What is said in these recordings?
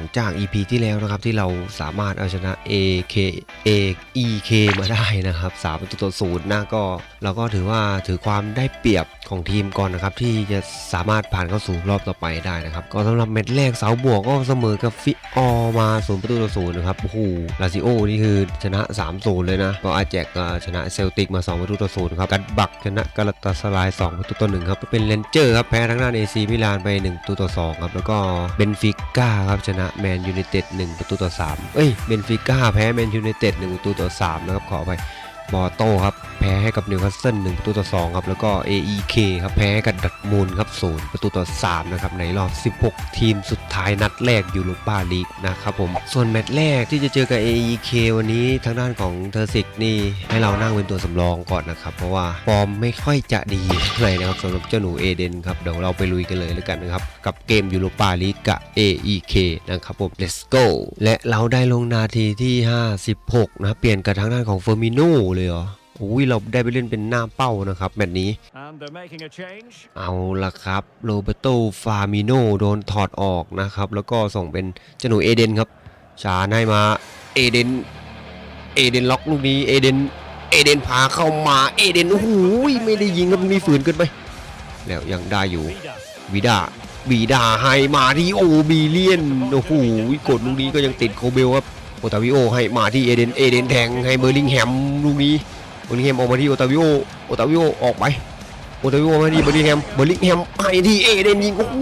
งจาก EP ที่แล้วนะครับที่เราสามารถเอาชนะ AK A EK มาได้นะครับ3ประตูต่อศูนย์นะก็เราก็ถือว่าถือความได้เปรียบของทีมก่อนนะครับที่จะสามารถผ่านเข้าสู่รอบต่อไปได้นะครับก็สำหรับเม็ดแรกเสาบวกก็เสมอกับฟิออมาศูนย์ประตูต่อศูนย์นะครับโอ้โหลาซิโอนี่คือชนะ3-0เลยนะก็อาแจกชนะเซลติกมา 2 ประตูต่อศูนย์ครับกัดบักชนะกาลาตาสลาย 2 ประตูต่อ1ครับก็เป็นเลนเจอร์ครับแพ้ทางด้านเอซีมิลานไป1ประตูต่อ2ครับแล้วก็เบนฟิก้าครับชนะแมนยูไนเต็ด1ประตูต่อ 3 เอ้ยเบนฟิก้าแพ้แมนยูไนเต็ด1ประตูต่อ 3 นะครับขอไป บอโต้ครับแพ้ให้กับนิวคาสเซิล1ประตูต่อ2ครับแล้วก็ AEK ครับแพ้กับดัตมูลครับ0ประตูต่อ3นะครับในรอบ 16 ทีมสุดท้ายนัดแรกยูโรปาลีกนะครับผมส่วนแมตช์แรกที่จะเจอกับ AEK วันนี้ทางด้านของเทอร์ซิกนี่ให้เรานั่งเป็นตัวสำรองก่อนนะครับเพราะว่าฟอร์มไม่ค่อยจะดีเท่าไหร่นะครับสำหรับเจ้าหนูเอเดนครับเดี๋ยวเราไปลุยกันเลยแล้วกันนะครับกับเกมยูโรปาลีกกับ AEK นะครับผม let's go และเราได้ลงนาทีที่ 56นะเปลี่ยนกับทางด้านของเฟอร์มิโนเลยเหรออุ้ยเราได้ไปเล่นเป็นหน้าเป้านะครับแมตช์นี้ And they're making a change. เอาละครับโรเบโตฟามิโนโดนถอดออกนะครับ แล้วก็ส่งเป็นเจาหนูเอเดนครับชาให้มาเอเดนเอเดนล็อกลูกนี้เอเดนเอเดนพาเข้ามาเอเดนโอ้โหไม่ได้ยิงครับลูกนี้ฝืนเกินไป แล้วยังได้อยู่ Vida. วีดาวีดาให้มาที่โอบีเลียนโอ้โหกดลูกนี้ก็ยังติดโคเบลครับ โอตาวิโอให้มาที่เอเดนเอเดนแทงให้เบอร์ลิงแฮมลูกนี้เบอร์ลิงแฮมออกมาที่โอตาวิโอโอตาวิโอออกไปโอตาวิโอมาที่เบอร์ลิงแฮมเบอร์ลิงแฮมให้ที่เอเดนยิงโอ้โห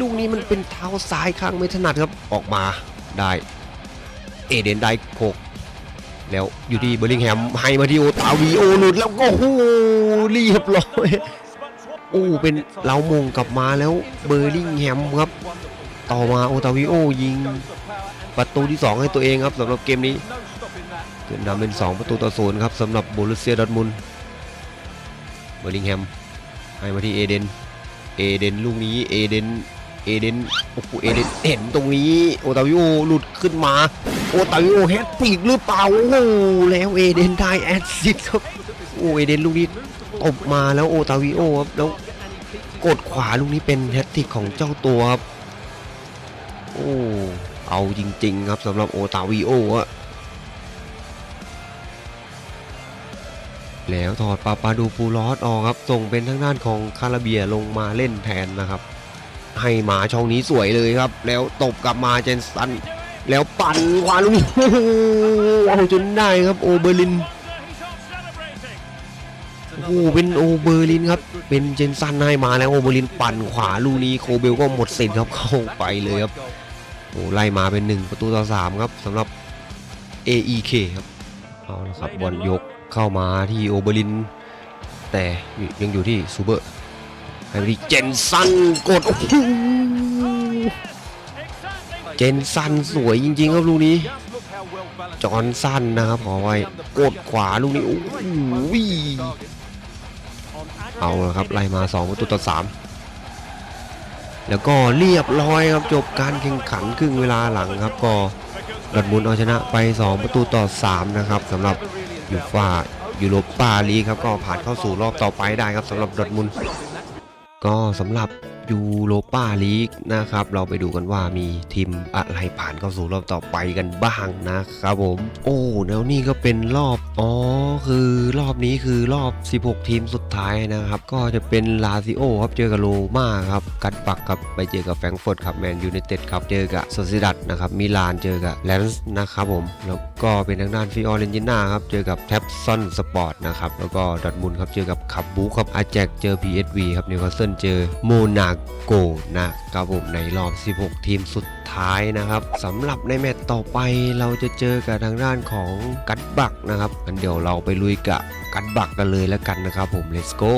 ลูกนี้มันเป็นเท้าซ้ายข้างไม่ถนัดครับออกมาได้เอเดนได้โคกแล้วอยู่ที่เบอร์ลิงแฮมให้มาที่โอตาวิโอหลุดแล้วก็โอ้เรียบร้อยโอ้เป็นเรามงกลับมาแล้วเบอร์ลิงแฮมครับ ต่อมาโอตาวิโอยิงประตูที่ 2 ให้ตัวเองครับสำหรับเกมนี้ขึ้นนำเป็น 2 ประตูต่อศูนย์ครับสำหรับบูรุเซียดอร์ทมุนเบอร์ลิงแฮมให้มาที่เอเดนเอเดนลูกนี้เอเดนเอเดนโอ้โหเอเดนเห็นตรงนี้โอตาวิโอหลุดขึ้นมาโอตาวิโอแฮตติกหรือเปล่าโอ้แล้วเอเดนได้แอสซิสครับโอเอเดนลูกนี้ตบมาแล้วโอตาวิโอครับแล้วกดขวาลูกนี้เป็นแฮตติกของเจ้าตัวครับ โอ้เอาจริง ๆ ครับสำหรับโอตาวิโออะแล้วถอดปาปาดูปูลอสออกครับส่งเป็นทางด้านของคาราเบียลงมาเล่นแทนนะครับ ให้มาช่องนี้สวยเลยครับ แล้วตบกลับมาเจนสัน แล้วปั่นขวาลูกนี้โอ้เอาจนได้ครับโอเบอร์ลินโอ้เป็นโอเบอร์ลินครับ เป็นเจนสันให้มาแล้วโอเบอร์ลินปั่นขวาลูนี้โคเบลก็หมดสิทธิ์ครับเข้าไปเลยครับ โอ้ไล่มาเป็น 1 ประตูต่อ 3 ครับสำหรับ AEK ครับเอาละครับบอลยกเข้ามาที่โอเบอริน แต่ยังอยู่ที่ซูเบอร์ให้ไปที่เจนสันกดโอ้โหเจนสันสวยจริงๆครับลูกนี้ จอนสันนะครับขอไว้กดขวาลูกนี้โอ้โหเอาละครับไล่มา 2 ประตูต่อ 3 แล้วก็เรียบร้อยครับจบการแข่งขันครึ่งเวลาหลังครับก็ดอทมุนเอาชนะไป 2 ประตูต่อ 3 นะครับสำหรับยูฟ่ายูโรปาลีครับก็ผ่านเข้าสู่รอบต่อไปได้ครับสำหรับดอทมุนก็สำหรับ ยูโรปาลีกนะครับ เราไปดูกันว่ามีทีมอะไรผ่านเข้าสู่รอบต่อไปกันบ้างนะครับผม โอ้แล้วนี่ก็เป็นรอบ อ๋อ คือรอบนี้คือรอบ 16 ทีมสุดท้ายนะครับ ก็จะเป็นลาซิโอครับเจอกับโรม่าครับกัดปักครับไปเจอกับแฟรงก์เฟิร์ตครับแมนยูไนเต็ดครับเจอกับโซซิดัตนะครับมิลานเจอกับแลนส์นะครับผม แล้วก็เป็นทางด้านฟิออเรนจิน่าครับเจอกับแท็บซอนสปอร์ตนะครับแล้วก็ดอทมุนครับเจอกับขับบูครับอาแจกเจอ PSV ครับนิวคาสเซิลเจอโมนาโกนะครับผมในรอบ 16 ทีมสุดท้ายนะครับสำหรับในแมตช์ต่อไปเราจะเจอกับทางด้านของกัดบักนะครับงั้นเดี๋ยวเราไปลุยกับกัดบักกันเลยแล้วกันนะครับผม let's go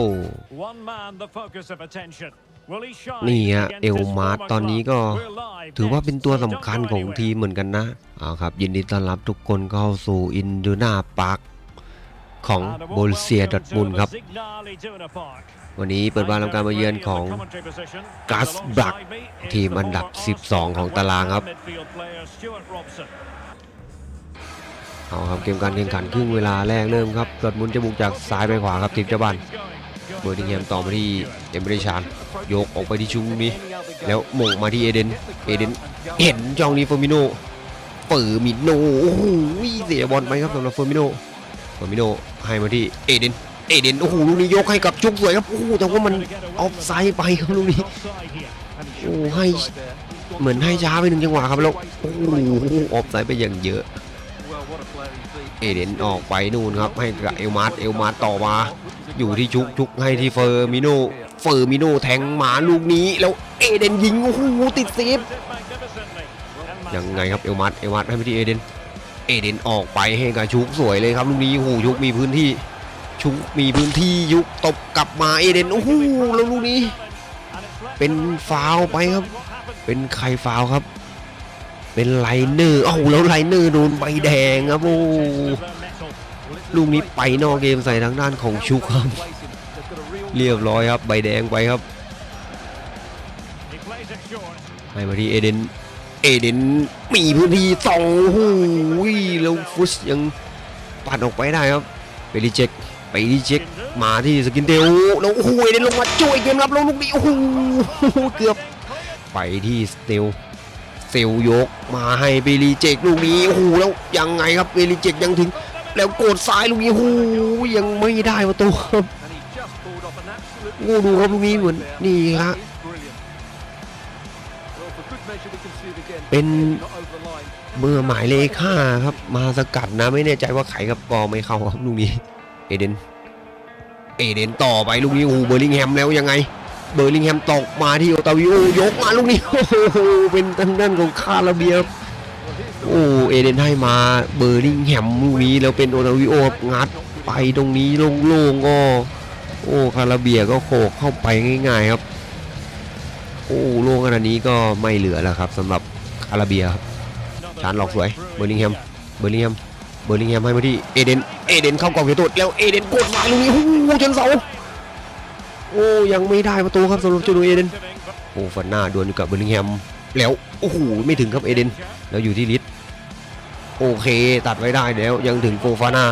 One man, the focus of attention. Will he shine นี่ฮะ against เอล his มาร์ former ตอนนี้ club? ก็ We're live ถือว่า next, เป็นตัว so สำ don't คัญ go ของ anywhere. ทีมเหมือนกันนะเอาครับ ยินดีต้อนรับทุกคนเข้าสู่อินดูนาปาร์คของ And a warm โบลเซีย welcome ดอร์ทมุน to ด์ครับ วันนี้เปิดบ้านทำการมาเยือนของกัสบักทีมอันดับ 12 ของตารางครับเอาครับเกมการแข่งขันครึ่งเวลาแรกเริ่มครับดอร์ทมุนจะบุกจากซ้ายไปขวาครับทีมเจ้าบ้านเบอร์ดิงแฮมต่อมาที่เอมเบรชานโยกออกไปที่ชุงนี้ แล้วหม่งมาที่เอเดนเอเดนเห็นจองนี้เฟอร์มิโนเฟอร์มิโนโอ้โหเสียบอลไปครับสำหรับเฟอร์มิโนเฟอร์มิโนให้มาที่เอเดน เอเดนโอ้โหลูกนี้ยกให้กับจุกสวยครับโอ้โหแต่ว่ามันออฟไซด์ไปครับลูกนี้โอ้ให้เหมือนให้ช้าไปหนึ่งจังหวะครับแล้วโอ้โหออฟไซด์ไปอย่างเยอะ เอเดนออกไปนู่นครับให้กับเอลมาร์เอลมาร์ต่อมา อยู่ที่ชุกชุกให้ที่เฟอร์มิโนเฟอร์มิโนแทงหมาลูกนี้แล้วเอเดนยิงโอ้โหติดเซฟยังไงครับเอลมาร์เอลมาร์ให้ไปที่เอเดนเอเดนออกไปให้กับชุกสวยเลยครับลูกนี้โอ้โหชุกมีพื้นที่ ชุกมีพื้นที่ยุกตบกลับมาเอเดนโอ้โหแล้วลูกนี้ เป็นฟาวไปครับ เป็นใครฟาวครับ เป็นไลเนอร์เอ้าแล้วไลเนอร์โดนใบแดงครับโอ้ลูกนี้ไปนอกเกมใส่ทางด้านของชุกครับ เรียบร้อยครับใบแดงไปครับให้มาที่เอเดนเอเดนมีพื้นที่สองโอ้โหแล้วฟุชยังปัดออกไปได้ครับไปรีเจ็ค ไปรีเจ็คมาที่สกินเดลแล้วโอ้โหเอเดนลงมาช่วยเกมรับแล้วลูกนี้โอ้โหเกือบไปที่สเตลเซลยกมาให้เบรีเจกลูกนี้โอ้โหแล้วยังไงครับเบรีเจกยังถึง แล้วโกดซ้ายลูกนี้โอ้โหยังไม่ได้ประตูครับโอ้ดูครับลูกนี้เหมือนนี่ฮะเป็นเมื่อหมายเลขห้าครับ มาสกัดนะไม่แน่ใจว่าไขกับกอไม่เข้าครับลูกนี้ เอเดน เอเดนต่อไปลูกนี้โอ้โหเบอร์ลิงแฮมแล้วยังไง เบอร์ลิงแฮมตกมาที่โอตาวิโอยกมาลูกนี้โอ้โหเป็นทางด้านของคาราเบียครับโอ้เอเดนให้มาเบอร์ลิงแฮมลูกนี้แล้วเป็นโอตาวิโอครับงัดไปตรงนี้โล่งๆก็โอ้คาราเบียก็โขกเข้าไปง่ายๆครับโอ้โล่งขนาดนี้ก็ไม่เหลือแล้วครับสำหรับคาราเบียครับชานหลอกสวยเบอร์ลิงแฮมเบอร์ลิงแฮม เบอร์ลิงแฮมให้มาที่เอเดน เอเดนเข้ากล่องเขียวตัวแล้วเอเดนกดมาลูกนี้โอ้โหชนเสา โอ้ยังไม่ได้ประตูครับสำหรับเจ้าหนูเอเดน โอ้ฟันหน้าดวลอยู่กับเบอร์ลิงแฮมแล้วโอ้โหไม่ถึงครับเอเดน แล้วอยู่ที่ลิสโอเคตัดไว้ได้แล้ว ยังถึงโฟฟาน่า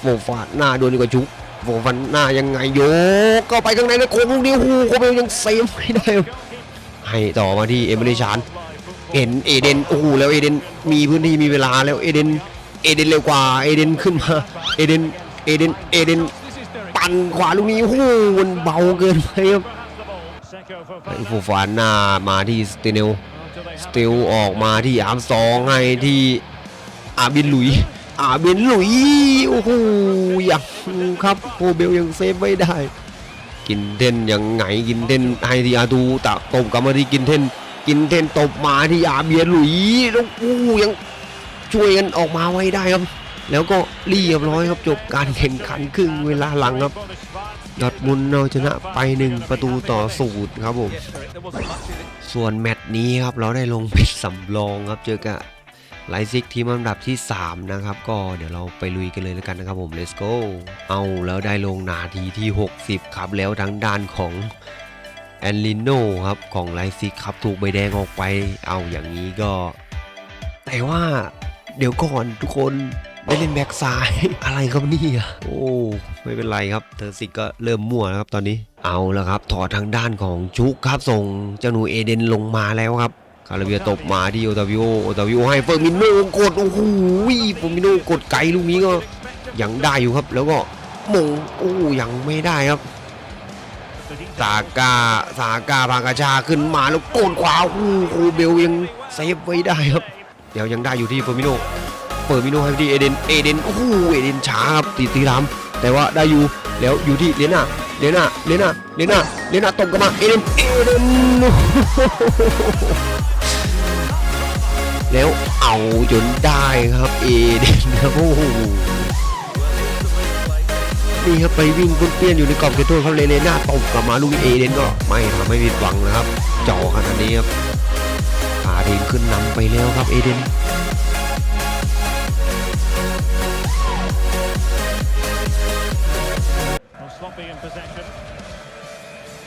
โฟฟาน่าดวลอยู่กับจุกโฟฟาน่ายังไงโยกเข้าไปข้างในแล้วโค้งลูกนี้โอ้โหโคเบลยังเซฟไม่ได้ครับให้ต่อมาที่เอเมริชานเห็นเอเดนโอ้โหแล้วเอเดนมีพื้นที่มีเวลาแล้วเอเดน เอเดนเร็วกว่าเอเดนขึ้นมาเอเดนเอเดนเอเดนปั่นขวาลูกนี้โอ้โหมันเบาเกินไปครับฟูฟานหน้ามาที่สเตเนลสเตลออกมาที่อาร์มสองให้ที่อาบินหลุย อาบินหลุยโอ้โหยังครับโคเบลยังเซฟไว้ได้ กินเทนยังไงกินเทนให้ที่อาดูตะตบกลับมาที่กินเทนกินเทนตบมาที่อาเบียหลุยแล้วอู้ยัง ช่วยกันออกมาไว้ได้ครับ แล้วก็เรียบร้อยครับจบการแข่งขันครึ่งเวลาหลังครับดอร์ทมุนเราชนะไปหนึ่งประตูต่อศูนย์ครับผมส่วนแมตช์นี้ครับเราได้ลงเป็นสำรองครับเจอกับไลซิกทีมอันดับที่ 3 นะครับ ก็เดี๋ยวเราไปลุยกันเลยแล้วกันนะครับผม let's go เอาแล้วได้ลงนาทีที่ 60 ครับ แล้วทางด้านของแอนลิโนครับ ของไลซิกครับ ถูกใบแดงออกไป เอาอย่างนี้ก็ แต่ว่า เดี๋ยวก่อนทุกคนไม่เล่นแบ็กซ้าย อะไรครับนี่ยโอ้ไม่เป็นไรครับเทอร์ซิก็เริ่มมั่วแล้วครับตอนนี้เอาแล้วครับ ถอดทางด้านของชุกครับส่งเจ้าหนูเอเดนลงมาแล้วครับคาราเบียตบมาที่โอตาวิโอโอตาวิโอให้เฟอร์มิโนกดโอ้โหเฟอร์มิโนกดไกลลูกนี้ก็ยังได้อยู่ครับ แล้วก็มงโอ้ยังไม่ได้ครับซากาซากาพากาชาขึ้นมาแล้วโกนขวาโอ้โหเบลยังเซฟไว้ได้ครับ เดี๋ยวยังได้อยู่ที่เฟอร์มิโนเฟอร์มิโนให้ที่เอเดนเอเดนโอ้โหเอเดนช้าครับตีตีรามแต่ว่าได้อยู่แล้วอยู่ที่เลน่าเลน่าเลน่าเลน่าเลน่าตบกันมาเอเดนเอเดนแล้วเอาจนได้ครับเอเดนครับโอ้โหนี่ครับไปวิ่งป้นเปี้ยนอยู่ในกรอบเขตโทษเขาเลเลน่าตบกลับมาลูกเอเดนก็ไม่ทำไม่ผิดหวังนะครับจ่อขนาดนี้ครับ พาทีมขึ้นนำไปแล้วครับเอเดน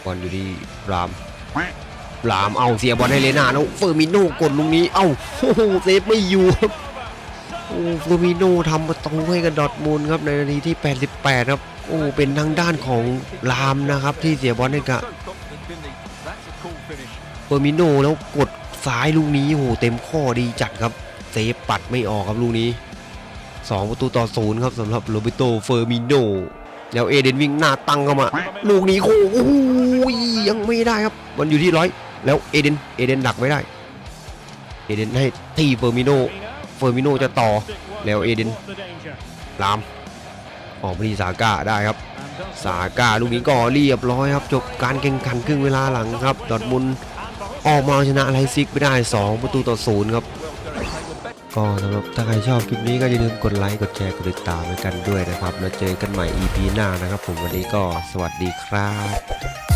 บอลอยู่ที่รามรามเอาเสียบอลให้เลน่าแล้วเฟอร์มิโน่กดลูกนี้เอ้าโอ้โหเซฟไม่อยู่ครับโอ้เฟอร์มิโน่ทำประตูให้กับดอทมูลครับในนาทีที่ 88 ครับโอ้เป็นทางด้านของรามนะครับที่เสียบอลให้กับเฟอร์มิโนแล้วกด ซ้ายลูกนี้โอ้โหเต็มข้อดีจัดครับเซฟปัดไม่ออกครับลูกนี้ 2 ประตูต่อศูนย์ครับสำหรับโรเบโตเฟอร์มิโนแล้วเอเดนวิ่งหน้าตั้งเข้ามา ลูกนี้โอ้โหยังไม่ได้ครับมันอยู่ที่ร้อยแล้วเอเดนเอเดนดักไม่ได้เอเดนให้ตีเฟอร์มิโนเฟอร์มิโนจะต่อแล้วเอเดนลามออกไปที่สาก้าได้ครับ สาก้าลูกนี้ก็เรียบร้อยครับ จบการแข่งขันครึ่งเวลาหลังครับดอร์ทมุน ออกมาเอาชนะไลซิกไปได้ 2 ประตูต่อศูนย์ครับก็สำหรับถ้าใครชอบคลิปนี้ก็อย่าลืมกดไลค์กดแชร์กดติดตามไปกันด้วยนะครับ แล้วเจอกันใหม่ EP หน้านะครับ ผมวันนี้ก็สวัสดีครับ